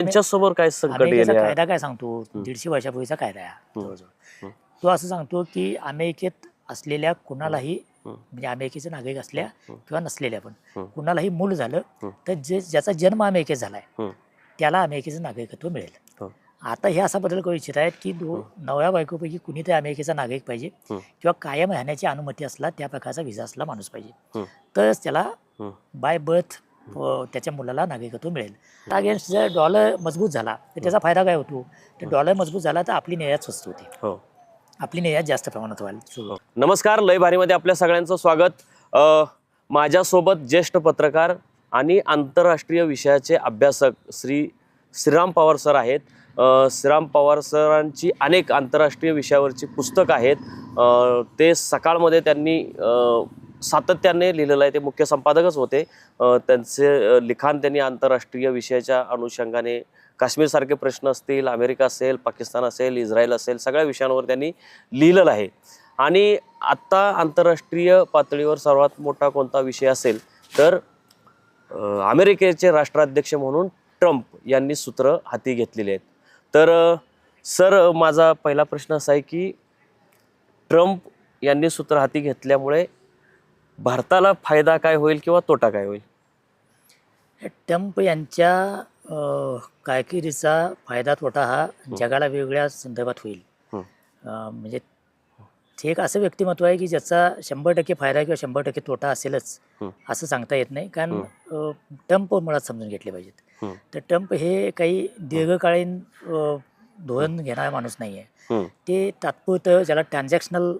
त्यांच्यासमोर काय संकट कायदा काय सांगतो दीडशे वर्षापूर्वीचा कायदा आहे हा. जवळजवळ. तो असं सांगतो की अमेरिकेत असलेल्या कुणालाही हम्म. म्हणजे अमेरिकेचे नागरिक असल्या हम्म. किंवा नसलेल्या पण. कुणालाही मूल झालं हम्म. तर जे ज्याचा जन्म अमेरिकेत झालाय हम्म. त्याला अमेरिकेचं नागरिकत्व मिळेल. आता हे असा बदल करू इच्छित आहेत की दो नवऱ्या बायकोपैकी कुणी ते अमेरिकेचा नागरिक पाहिजे हम्म. किंवा कायम राहण्याची अनुमती असला त्या प्रकारचा व्हिसा असला माणूस पाहिजे हम्म. तरच त्याला हम्म. बाय बर्थ त्याच्या मुलाला नागरिकत्व मिळेल. अगेन्स्ट जर डॉलर मजबूत झाला तर त्याचा फायदा काय होतो? तर डॉलर मजबूत झाला तर आपली निर्यात स्वस्त होते. हो. आपली निर्यात जास्त प्रमाणात व्हायला होते. नमस्कार लय भारीमध्ये आपल्या सगळ्यांचं स्वागत. माझ्यासोबत ज्येष्ठ पत्रकार आणि आंतरराष्ट्रीय विषयाचे अभ्यासक श्री श्रीराम पवार सर आहेत. श्रीराम पवार सरांची अनेक आंतरराष्ट्रीय विषयावरची पुस्तकं आहेत. ते सकाळमध्ये त्यांनी सातत्याने लिहिलेलं आहे. ते मुख्य संपादकच होते. त्यांचे लिखाण त्यांनी आंतरराष्ट्रीय विषयाच्या अनुषंगाने काश्मीरसारखे प्रश्न असतील अमेरिका असेल पाकिस्तान असेल इस्रायल असेल सगळ्या विषयांवर त्यांनी लिहिलेलं आहे. आणि आत्ता आंतरराष्ट्रीय पातळीवर सर्वात मोठा कोणता विषय असेल तर अमेरिकेचे राष्ट्राध्यक्ष म्हणून ट्रम्प यांनी सूत्र हाती घेतलेली आहेत. तर सर माझा पहिला प्रश्न असा आहे की ट्रम्प यांनी सूत्र हाती घेतल्यामुळे भारताला फायदा काय होईल किंवा तोटा काय होईल? ट्रम्प यांच्या अ, कारकिर्दीचा फायदा तोटा हा जगाला वेगवेगळ्या संदर्भात होईल. हं. अ, म्हणजे ते एक असं व्यक्तिमत्व आहे की ज्याचा शंभर टक्के फायदा किंवा शंभर टक्के तोटा असेलच हं. असं सांगता येत नाही. कारण अ, ट्रम्प मुळात समजून घेतले पाहिजेत. हं. तर ट्रम्प हे काही दीर्घकालीन अ, धोरण घेणारा माणूस नाही आहे. ते तात्पुरतं ज्याला ट्रान्झॅक्शनल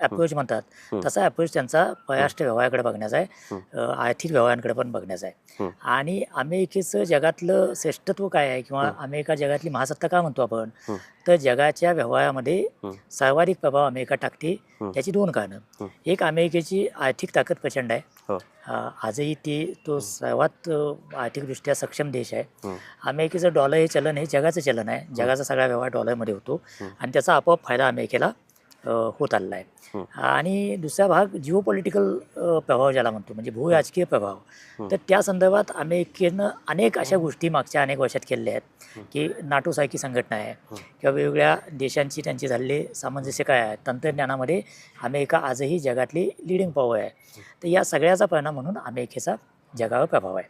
अप्रोच म्हणतात. तसा अप्रोच त्यांचा परराष्ट्र व्यवहाराकडे बघण्याचा आहे आर्थिक व्यवहारांकडे पण बघण्याचा आहे. आणि अमेरिकेचं जगातलं श्रेष्ठत्व काय आहे किंवा. अमेरिका जगातली महासत्ता का म्हणतो आपण. तर जगाच्या व्यवहारामध्ये. सर्वाधिक प्रभाव अमेरिका टाकते. त्याची दोन कारणं. एक अमेरिकेची आर्थिक ताकद प्रचंड आहे हो. आजही ती तो सर्वात आर्थिकदृष्ट्या सक्षम देश आहे. अमेरिकेचं डॉलर हे चलन हे जगाचं चलन आहे जगाचा सगळा व्यवहार डॉलरमध्ये होतो. आणि त्याचा आपोआप फायदा अमेरिकेला होत आलेला आहे. आणि दुसरा भाग जिओ पॉलिटिकल प्रभाव ज्याला म्हणतो म्हणजे भूराजकीय प्रभाव. तर त्या संदर्भात अमेरिकेनं अनेक अशा गोष्टी मागच्या अनेक वर्षात केलेल्या आहेत की नाटोसारखी संघटना आहे. किंवा वेगवेगळ्या देशांची त्यांची झालेले सामंजस्य काय आहे तंत्रज्ञानामध्ये अमेरिका आजही जगातली लिडिंग पॉवर आहे. तर या सगळ्याचा परिणाम म्हणून अमेरिकेचा जगावर प्रभाव आहे.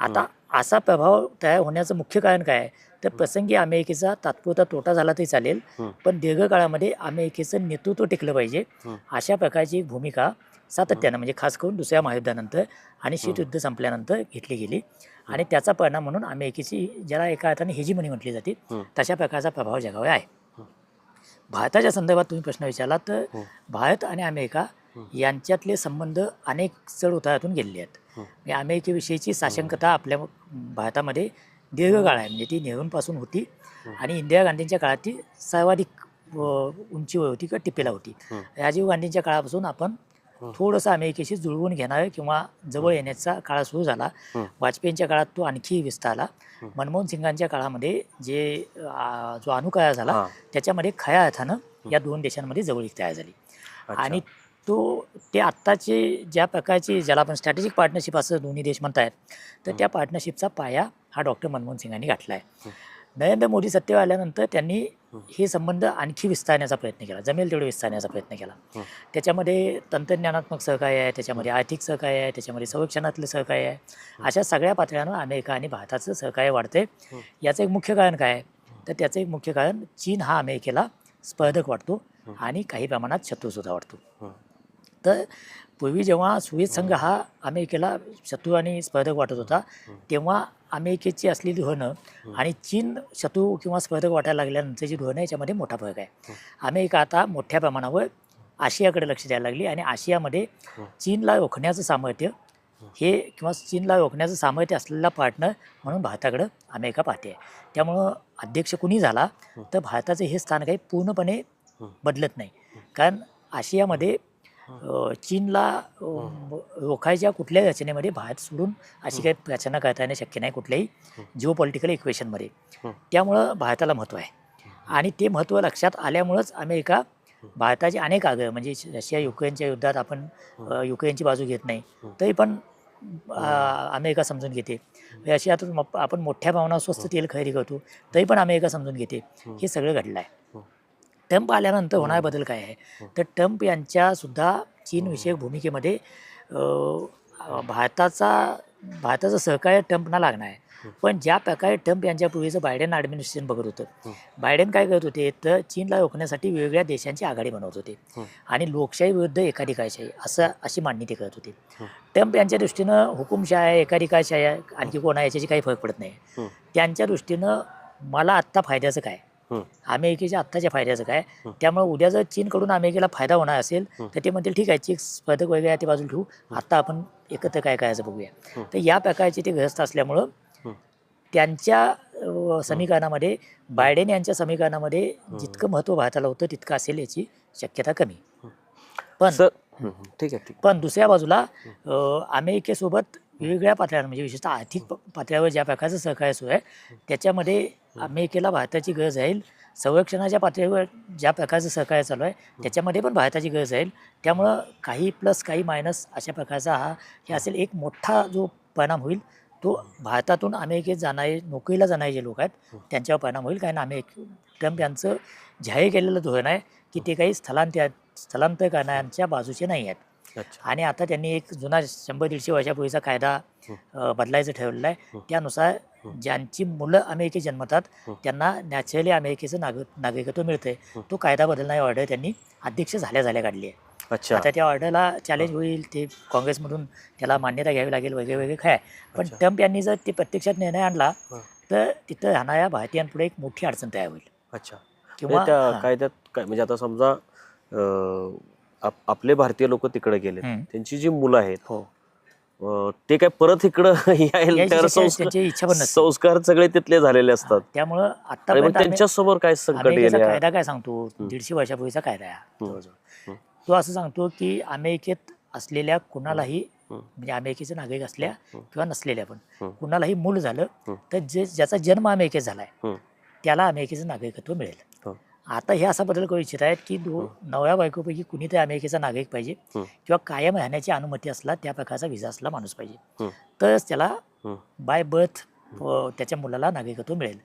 आता असा प्रभाव तयार होण्याचं मुख्य कारण काय आहे? तर प्रसंगी अमेरिकेचा तात्पुरता तोटा झाला तरी चालेल. पण दीर्घकाळामध्ये अमेरिकेचं नेतृत्व टिकलं पाहिजे. अशा प्रकारची भूमिका सातत्यानं म्हणजे खास करून दुसऱ्या महायुद्धानंतर आणि शीतयुद्ध संपल्यानंतर घेतली गेली आणि त्याचा परिणाम म्हणून अमेरिकेची ज्याला एका अर्थाने हेजीमनी म्हटली जाते. तशा प्रकारचा प्रभाव जगावर आहे. भारताच्या संदर्भात तुम्ही प्रश्न विचारला तर. भारत आणि अमेरिका. यांच्यातले संबंध अनेक चढ उतारातून गेलेले आहेत. म्हणजे अमेरिकेविषयीची साशंकता आपल्या भारतामध्ये दीर्घकाळ आहे म्हणजे ती नेहरूंपासून होती. आणि इंदिरा गांधींच्या काळात ती सर्वाधिक उंचीवर होती किंवा टिपेला होती. राजीव गांधींच्या काळापासून आपण. थोडंसं अमेरिकेशी जुळवून घेणार किंवा जवळ येण्याचा काळ सुरू झाला. वाजपेयींच्या काळात तो आणखी विस्तारला. मनमोहन सिंगांच्या काळामध्ये जे जो अणुकाळा झाला. त्याच्यामध्ये खऱ्या अर्थानं या दोन देशांमध्ये जवळीक तयार झाली. आणि तो ते आत्ताचे ज्या प्रकारचे ज्याला आपण स्ट्रॅटेजिक पार्टनरशिप असं दोन्ही देश म्हणतायत तर हं. त्या पार्टनरशिपचा पाया हा डॉक्टर मनमोहन सिंगांनी घातला आहे. नरेंद्र मोदी सत्तेवर आल्यानंतर त्यांनी हं. संबंध आणखी विस्तारण्याचा प्रयत्न केला जमेल तेवढे विस्तारण्याचा प्रयत्न केला. त्याच्यामध्ये तंत्रज्ञानात्मक सहकार्य आहे त्याच्यामध्ये आर्थिक सहकार्य आहे त्याच्यामध्ये संरक्षणातलं सहकार्य आहे अशा सगळ्या पातळ्यांवर अमेरिका आणि भारताचं सहकार्य वाढते. याचं एक मुख्य कारण काय आहे तर त्याचं एक मुख्य कारण चीन हा अमेरिकेला स्पर्धक वाटतो. आणि काही प्रमाणात शत्रूसुद्धा वाटतो. तर पूर्वी जेव्हा सोव्हिएत संघ हा अमेरिकेला शत्रू आणि स्पर्धक वाटत होता. तेव्हा अमेरिकेची असलेली धोरणं. आणि चीन शत्रू किंवा स्पर्धक वाटायला लागल्यानंतरची धोरणं याच्यामध्ये मोठा फरक आहे. अमेरिका आता मोठ्या प्रमाणावर आशियाकडे लक्ष द्यायला लागली आणि आशियामध्ये. चीनला रोखण्याचं सामर्थ्य हे किंवा चीनला रोखण्याचं सामर्थ्य असलेला पार्टनर म्हणून भारताकडं अमेरिका पाहते त्यामुळं अध्यक्ष कुणी झाला. तर भारताचं हे स्थान काही पूर्णपणे. बदलत नाही कारण आशियामध्ये अ, चीनला अ, रोखायच्या कुठल्याही रचनेमध्ये भारत सोडून अशी काही रचना करता येणं शक्य नाही कुठल्याही जिओ पॉलिटिकल इक्वेशनमध्ये हं. त्यामुळं भारताला महत्त्व आहे. आणि ते महत्त्व लक्षात आल्यामुळंच अमेरिका भारताचे अनेक आग्रह म्हणजे रशिया युक्रेनच्या युद्धात आपण अ, युक्रेनची बाजू घेत नाही. तरी पण अमेरिका समजून घेते. मप- आपण मोठ्या भावना स्वस्त तेल खरेदी करतो तरी पण अमेरिका समजून घेते. हे. सगळं घडलं आहे ट्रम्प आल्यानंतर होणारा बदल काय आहे? तर ट्रम्प यांच्या सुद्धा चीनविषयक भूमिकेमध्ये अ, भारताचा भारताचं सहकार्य ट्रम्पना लागणार आहे. पण ज्या प्रकारे ट्रम्प यांच्या पूर्वीचं बायडेन ॲडमिनिस्ट्रेशन बघत होतं बायडेन काय करत होते? तर चीनला रोखण्यासाठी वेगवेगळ्या देशांची आघाडी बनवत होते. आणि लोकशाही विरुद्ध एकाधिकारशाही असं अशी मांडणी ते करत होते. ट्रम्प यांच्या दृष्टीनं हुकुमशाही आहे एकाधिकारशाही आहे आणखी कोणा याच्याची काही फरक पडत नाही. त्यांच्या दृष्टीनं मला आत्ता फायद्याचं काय? हं. अमेरिकेच्या आत्ताच्या फायद्याचं काय. त्यामुळे उद्या जर चीनकडून अमेरिकेला फायदा होणार असेल. तर ते म्हणतील ठीक आहे चीक स्पर्धक वगैरे आहे ते बाजूला ठेवू. आत्ता आपण एकत्र काय करायचं बघूया. तर या प्रकारचे ते ग्रस्त असल्यामुळं. त्यांच्या समीकरणामध्ये बायडेन यांच्या समीकरणामध्ये जितकं महत्त्व भारताला होतं तितकं असेल याची शक्यता कमी. पण. ठीक आहे पण दुसऱ्या बाजूला अमेरिकेसोबत वेगवेगळ्या पातळ्यांवर म्हणजे विशेषतः आर्थिक प- पातळीवर ज्या प्रकारचं सहकार्य सुरू आहे त्याच्यामध्ये अमेरिकेला भारताची गरज राहील. संरक्षणाच्या पातळीवर ज्या प्रकारचं सहकार्य चालू आहे त्याच्यामध्ये पण भारताची गरज राहील. त्यामुळं काही प्लस काही मायनस अशा प्रकारचा हा हे असेल एक मोठा जो परिणाम होईल तो भारतातून अमेरिकेत जाणारे नोकरीला जाणारे जे लोक आहेत त्यांच्यावर परिणाम होईल. कारण अमेरिक ट्रम्प यांचं जाहीर केलेलं धोरण आहे की ते काही स्थलांतर स्थलांतर करणाऱ्यांच्या बाजूचे नाही आहेत. आणि आता त्यांनी एक जुना शंभर दीडशे वर्षापूर्वीचा कायदा बदलायचं ठरवलेला आहे. त्यानुसार. ज्यांची मुलं अमेरिकेत जन्मतात. त्यांना नॅचरली अमेरिकेचं नाग नागरिकत्व मिळतंय. तो कायदा बदलणारी ऑर्डर त्यांनी अध्यक्ष झाल्या झाल्या काढली आहे अच्छा आता त्या ऑर्डरला चॅलेंज होईल ते काँग्रेसमधून त्याला मान्यता घ्यावी लागेल वगैरे वगैरे काय पण. ट्रम्प यांनी जर ते प्रत्यक्षात निर्णय आणला. तर तिथं राहणाऱ्या भारतीयांपुढे एक मोठी अडचण तयार होईल अच्छा किंवा म्हणजे त्या. कायद्यात काय म्हणजे आता समजा आप- आपले भारतीय लोक तिकडे गेले. त्यांची जी मुलं आहेत हो अं, ते काय परत इकडं यायला याची त्यावर शक्य- संस्कार त्यांची इच्छा पण नसते संस्कार सगळे तिथले झालेले असतात त्यामुळं आणि मग आतापर्यंत आम्ही- त्यांच्यासमोर काय संकट अमेरिकेचा कायदा काय सांगतो. दीडशे वर्षापूर्वीचा कायदा आहे हा. जवळजवळ. तो असं सांगतो की अमेरिकेत असलेल्या कुणालाही. म्हणजे अमेरिकेचे नागरिक असल्या. किंवा नसलेल्या पण. कुणालाही मूल झालं. तर जे ज्याचा जन्म अमेरिकेत झालाय. त्याला अमेरिकेचं नागरिकत्व मिळेल. आता हे असा बदल करू इच्छित आहेत की दो नवऱ्या बायकोपैकी कुणीतरी अमेरिकेचा नागरिक पाहिजे. किंवा कायम राहण्याची अनुमती असला त्या प्रकारचा विजा असला माणूस पाहिजे. तरच त्याला. बाय बर्थ त्याच्या मुलाला नागरिकत्व मिळेल.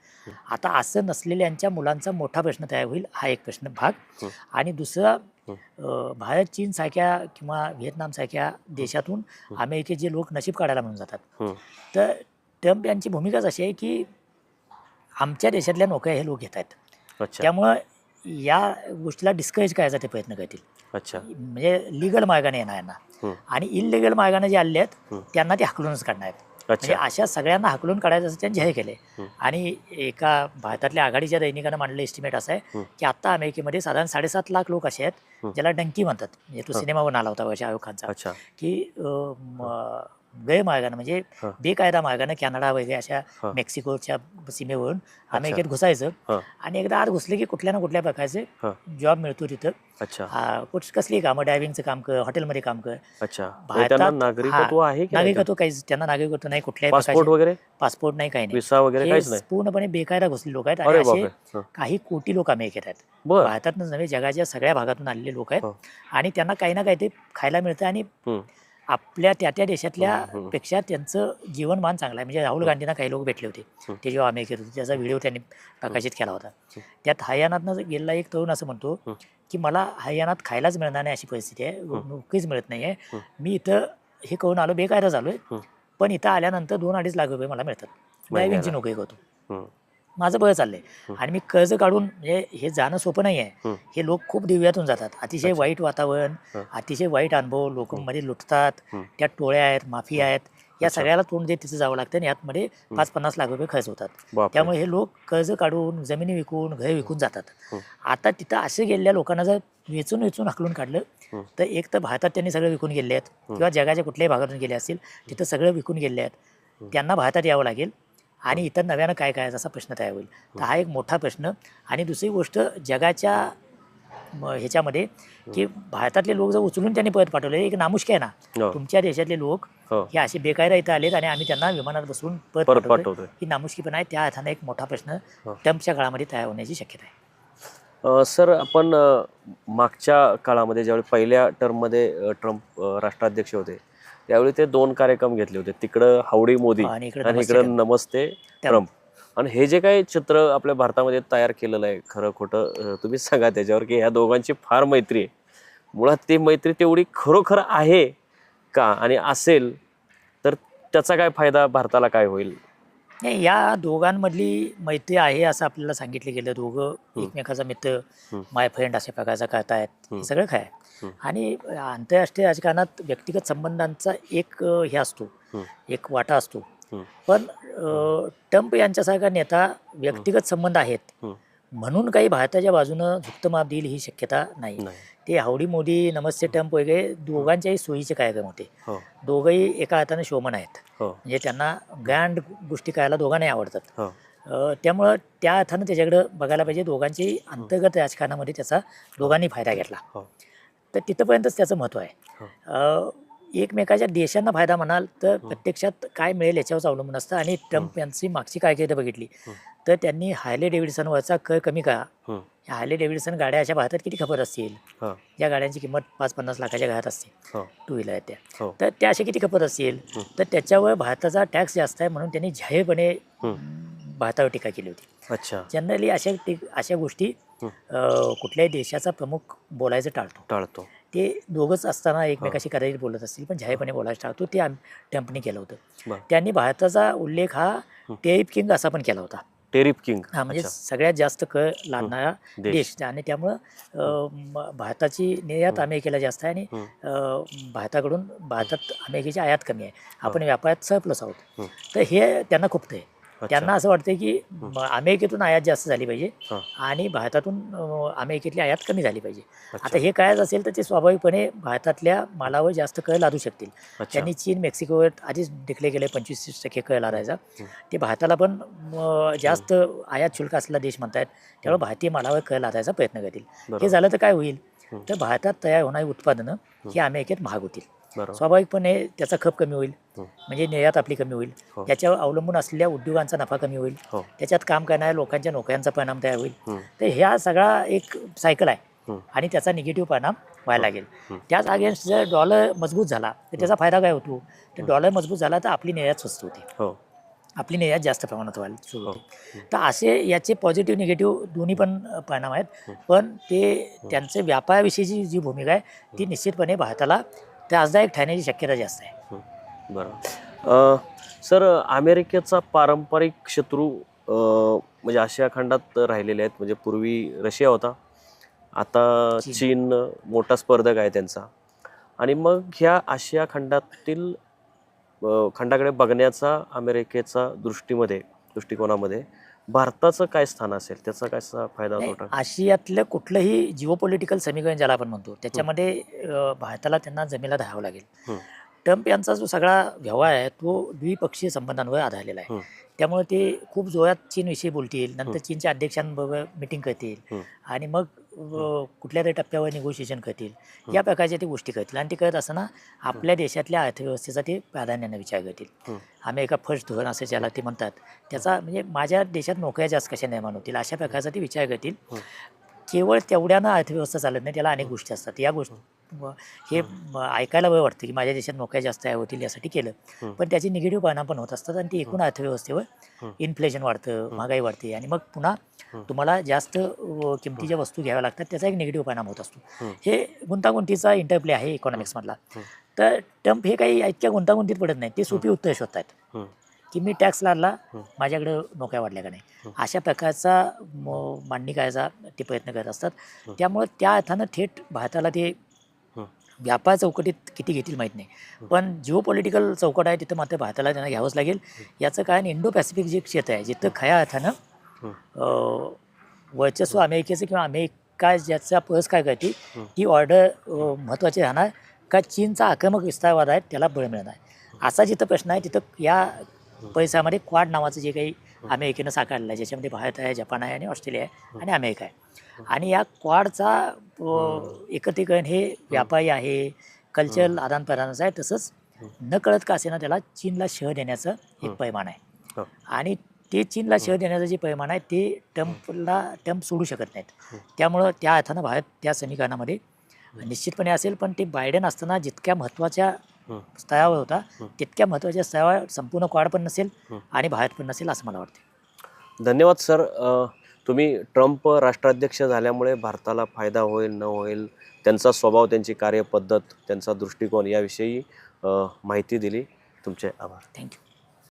आता असं नसलेल्यांच्या मुलांचा मोठा प्रश्न तयार होईल हा एक प्रश्न भाग. आणि दुसरा भारत चीन सारख्या किंवा व्हिएतनाम सारख्या देशातून. अमेरिकेत जे लोक नशीब काढायला म्हणून जातात. तर ट्रम्प यांची भूमिकाच अशी आहे की आमच्या देशातल्या नोकऱ्या हे लोक घेत आहेत अच्छा त्यामुळं या गोष्टीला डिस्करेज करायचा ते प्रयत्न करतील अच्छा म्हणजे लिगल मार्गाने येणार यांना. आणि इलिगल मार्गाने जे आले आहेत. त्यांना ते हाकलूनच काढणार आहेत म्हणजे अशा सगळ्यांना हाकलून काढायचं असं त्यांनी जाहीर केले. आणि एका भारतातल्या आघाडीच्या दैनिकानं मांडलेलं एस्टिमेट असं आहे. की आता अमेरिकेमध्ये साधारण साडेसात लाख लोक असे आहेत. ज्याला डंकी म्हणतात म्हणजे तो. सिनेमा बनवला होता वर्षा शाहरुख खानचा की गैरमार्गानं म्हणजे हं. बेकायदा मार्गानं कॅनडा वगैरे अशा. मेक्सिकोच्या सीमेवरून अमेरिकेत घुसायचं हं. आणि एकदा आत घुसले की कुठल्या ना कुठल्या प्रकारचे हं. जॉब मिळतो तिथं अच्छा हा, कुठ कसली कामं ड्रायव्हिंगचं काम कर हॉटेलमध्ये काम कर अच्छा म्हणजे भारतात- नागरिकत्व आहे की नाही? नागरिकत्व काहीच त्यांना नागरिकत्व नाही कुठल्याही पासपोर्ट प्रकारचे वगैरे पासपोर्ट नाही काही नाही विसा वगैरे काहीच हे नाही पूर्णपणे बेकायदा घुसले लोक आहेत आणि अरे असे बापरे हं. काही कोटी लोक अमेरिकेत आहेत बर भारतातच नव्हे जगाच्या सगळ्या भागातून आलेले लोक आहेत हो. आणि त्यांना काही ना काही ते खायला मिळतं आणि हं. आपल्या त्या त्या देशातल्या. पेक्षा त्यांचं जीवनमान चांगलं आहे म्हणजे राहुल गांधींना काही लोक भेटले होते. ते जेव्हा अमेरिकेत होते त्याचा व्हिडिओ त्यांनी प्रकाशित केला होता. त्यात हरियाणातनं गेलेला एक तरुण असं म्हणतो. की मला हरियाणात खायलाच मिळणार नाही अशी परिस्थिती आहे. नोकरीच मिळत नाही आहे. मी इथं हे करून आलो बेकायदा झालो आहे. पण इथं आल्यानंतर दोन अडीच लाख रुपये मला मिळतात ड्रायव्हिंगची. नोकरी करतो. माझं बळ चाललंय. आणि मी कर्ज काढून म्हणजे हे जाणं सोपं नाही आहे हं. लोक खूप दिव्यातून जातात अतिशय. वाईट वातावरण. अतिशय वाईट अनुभव लोक मध्ये लुटतात हं. त्या टोळ्या आहेत माफिया आहेत या. सगळ्याला तोंड देत तिथं जावं लागतं आणि यातमध्ये पाच पन्नास लाख रुपये खर्च होतात. त्यामुळे हे लोक कर्ज काढून जमिनी विकून घर विकून जातात. आता तिथं असे गेलेल्या लोकांना जर वेचून वेचून हाकलून काढलं. तर एक तर भारतात त्यांनी सगळं विकून गेले आहेत. किंवा जगाच्या कुठल्याही भागातून गेले असतील तिथं सगळं विकून गेले आहेत. त्यांना भारतात यावं लागेल आणि इतर नव्यानं काय करायचा असा प्रश्न तयार होईल. तर हा. एक मोठा प्रश्न. आणि दुसरी गोष्ट जगाच्या ह्याच्यामध्ये की भारतातले लोक जर उचलून त्यांनी परत पाठवले एक नामुष्की आहे ना. हो. तुमच्या देशातले लोक हो. हे असे बेकायदा इथं आलेत आणि आम्ही त्यांना विमानात बसवून परत पाठवतोय. ही नामुष्की पण आहे. त्या अर्थानं एक मोठा प्रश्न हो. ट्रम्पच्या काळामध्ये तयार होण्याची शक्यता आहे. सर आपण मागच्या काळामध्ये ज्यावेळी पहिल्या टर्ममध्ये ट्रम्प राष्ट्राध्यक्ष होते त्यावेळी ते दोन कार्यक्रम घेतले होते. तिकडं हावडी मोदी आणि इकडे नमस्ते ट्रम्प. आणि हे जे काही चित्र आपल्या भारतामध्ये तयार केलेलं आहे खरं खोटं अं, तुम्हीच सांगा त्याच्यावर की ह्या दोघांची फार मैत्री आहे. मुळात ती मैत्री तेवढी खरोखर आहे का आणि असेल तर त्याचा काय फायदा भारताला काय होईल? नाही या दोघांमधली मैत्री आहे असं आपल्याला सांगितलं गेलं दोघं एकमेकाचा मित्र. माय फ्रेंड अशा प्रकारचा करतायत सगळं काय. आणि आंतरराष्ट्रीय राजकारणात व्यक्तिगत संबंधांचा एक हे असतो. एक वाटा असतो. पण ट्रम्प यांच्यासारखा नेता व्यक्तिगत संबंध आहेत. म्हणून काही भारताच्या बाजूनं झुकतं माप देईल ही शक्यता नाही. ते हावडी मोदी नमस्ते ट्रम्प वगैरे दोघांच्याही सोयीचे कार्यक्रम होते. हो. दोघंही एका हाताने शोमन आहेत. हो. म्हणजे त्यांना ग्रँड गोष्टी करायला दोघांनाही आवडतात. हो. त्यामुळं त्या अर्थानं त्याच्याकडं बघायला पाहिजे. दोघांची अंतर्गत राजकारणामध्ये त्याचा दोघांनी फायदा घेतला. तर तिथंपर्यंतच त्याचं महत्त्व आहे. एकमेकाच्या देशांना फायदा म्हणाल तर प्रत्यक्षात काय मिळेल याच्यावरच अवलंबून असतं. आणि ट्रम्प यांची मागची कारकीर्द बघितली? हं. तर त्यांनी हायले डेव्हिडसनवरचा कर कमी करा. हं. हायले डेव्हिडसन गाड्या अशा भारतात किती खपत असतील? हो. या गाड्यांची किंमत पाच पन्नास लाखाच्या घरात असते. हो. टू व्हीलर त्या. हो. तर त्या अशा किती खपत असतील? हं. तर त्याच्यावर भारताचा टॅक्स जास्त आहे म्हणून त्यांनी जाहीरपणे हं. भारतावर टीका केली होती. अच्छा. जनरली अशा अशा गोष्टी हं. कुठल्याही देशाचा प्रमुख बोलायचं टाळतो. टाळतो. ते दोघंच असताना एकमेकाशी कदाचित बोलत असतील पण जाहीरपणे बोलायचं टाळतो ते आम- ट्रम्पने केलं होतं. त्यांनी भारताचा उल्लेख हा. टेरिफ किंग असा पण केला होता. Tariff king. हा म्हणजे. सगळ्यात जास्त कर लादणारा देश. आणि त्यामुळं भारताची निर्यात. अमेरिकेला जास्त आहे आणि भारताकडून भारतात अमेरिकेची आयात कमी आहे. आपण व्यापारात सरप्लस आहोत. तर हे त्यांना खूपतं आहे. त्यांना असं वाटतं की अमेरिकेतून आयात जास्त झाली पाहिजे. आणि भारतातून अमेरिकेतली आयात कमी झाली पाहिजे. आता हे काय असेल तर ते स्वाभाविकपणे भारतातल्या मालावर जास्त कर लादू शकतील. त्यांनी चीन मेक्सिकोवर आधीच डिक्लेअर केलं पंचवीस टक्के कर लादायचा. ते भारताला पण जास्त आयात शुल्क असलेला देश म्हणतायत त्यामुळे भारतीय मालावर कर लादायचा प्रयत्न करतील. हे झालं तर काय होईल. तर भारतात तयार होणारी उत्पादनं ही अमेरिकेत महाग होतील स्वाभाविकपणे त्याचा खप कमी होईल. हं. म्हणजे निर्यात आपली कमी होईल. हो. त्याच्यावर अवलंबून असलेल्या उद्योगांचा नफा कमी होईल. हो. त्याच्यात काम करणाऱ्या लोकांच्या नोकऱ्यांचा परिणाम तयार होईल. हं. तर ह्या सगळा एक सायकल आहे. हं. आणि त्याचा निगेटिव्ह परिणाम व्हायला लागेल. हं. त्याच अगेन्स्ट जर डॉलर मजबूत झाला तर त्याचा फायदा काय होतो? तर डॉलर मजबूत झाला तर आपली निर्यात स्वस्त होते. हो. आपली निर्यात जास्त प्रमाणात व्हायला सुरू हो. होते. तर असे याचे पॉझिटिव्ह निगेटिव्ह दोन्ही पण परिणाम आहेत. पण ते त्यांचे व्यापाराविषयीची जी भूमिका आहे ती निश्चितपणे भारताला त्रासदायक ठरण्याची शक्यता जास्त आहे. बरोबर सर अमेरिकेचा पारंपरिक शत्रू म्हणजे आशिया खंडात राहिलेले आहेत म्हणजे पूर्वी रशिया होता. आता चीन. मोठा स्पर्धक आहे त्यांचा. आणि मग ह्या आशिया खंडातील खंडाकडे बघण्याचा अमेरिकेचा दृष्टीमध्ये दृष्टिकोनामध्ये भारताचं काय स्थान असेल? त्याचा काय सा- फायदा नाही, तोटा? आशियातलं कुठलंही जिओपॉलिटिकल समीकरण ज्याला आपण म्हणतो त्याच्यामध्ये अ, भारताला त्यांना जमेला धरावं लागेल. ट्रम्प यांचा जो सगळा व्यवहार आहे तो द्विपक्षीय संबंधांवर आधारलेला आहे. त्यामुळे ते खूप जोरात चीनविषयी बोलतील नंतर. चीनच्या अध्यक्षांबरोबर मिटिंग करतील. आणि मग कुठल्या तरी टप्प्यावर निगोशिएशन करतील. या प्रकारच्या ते गोष्टी करतील आणि ते करत असताना आपल्या देशातल्या अर्थव्यवस्थेचा ते प्राधान्याने विचार करतील. अमेरिका फर्स्ट धोरण असं ज्याला ते म्हणतात त्याचा म्हणजे माझ्या देशात नोकऱ्या जास्त कशा निर्माण होतील अशा प्रकारचा ते विचार करतील. केवळ तेवढ्यानं अर्थव्यवस्था चालत नाही त्याला अनेक गोष्टी असतात या गोष्टी हे ऐकायला बरं वाटतं की माझ्या देशात नोकऱ्या जास्त आहे होतील यासाठी केलं. पण त्याचे निगेटिव्ह परिणाम पण होत असतात आणि ते एकूण अर्थव्यवस्थेवर. इन्फ्लेशन वाढतं महागाई वाढते आणि मग पुन्हा. तुम्हाला जास्त किमतीच्या वस्तू घ्याव्या लागतात त्याचा एक निगेटिव्ह परिणाम होत असतो हं. गुंतागुंतीचा इंटरप्ले आहे इकॉनॉमिक्समधला. तर ट्रम्प हे काही इतक्या गुंतागुंतीत पडत नाही ते सोपी उत्तर शोधतात हं. की मी टॅक्स लादला. माझ्याकडं नोकऱ्या वाढल्या का नाही. अशा प्रकारचा मांडणी करायचा ते प्रयत्न करत असतात. त्यामुळे त्या अर्थानं थेट भारताला ते. व्यापार चौकटीत किती घेतील माहीत नाही. हं. पण जिओ पॉलिटिकल चौकट आहे तिथं मात्र भारताला त्यांना घ्यावंच लागेल. याचं कारण इंडो पॅसिफिक जे क्षेत्र आहे जिथं खऱ्या अर्थानं हं. वर्चस्व अमेरिकेचं किंवा अमेरिका ज्याचा पुरस्कार करते हं. ती ऑर्डर महत्त्वाची राहणार का चीनचा आक्रमक विस्तारवाद आहे त्याला बळ मिळणार असा जिथं प्रश्न आहे तिथं या परिसरामध्ये क्वाड नावाचं जे काही अमेरिकेनं साकारलं आहे ज्याच्यामध्ये भारत आहे जपान आहे आणि ऑस्ट्रेलिया आहे आणि अमेरिका आहे. आणि या क्वाडचा एकत्रीकरण हे व्यापारी आहे कल्चरल आदानप्रदानाचं आहे तसंच न कळत का असेना त्याला चीनला शह देण्याचं एक. पैमान आहे. आणि ते चीनला शह देण्याचं जे पैमान आहे ते ट्रम्पला ट्रम्प सोडू शकत नाहीत. त्यामुळं त्या अर्थानं भारत त्या समीकरणामध्ये निश्चितपणे असेल पण ते बायडेन असताना जितक्या महत्त्वाच्या. स्तरावर होता. तितक्या महत्त्वाच्या स्तरावर संपूर्ण क्वाड पण नसेल. आणि भारत पण नसेल असं मला वाटते धन्यवाद सर तुम्ही ट्रम्प राष्ट्राध्यक्ष झाल्यामुळे भारताला फायदा होईल न होईल त्यांचा स्वभाव त्यांची कार्यपद्धत त्यांचा दृष्टिकोन याविषयी माहिती दिली. तुमचे आभार. थँक्यू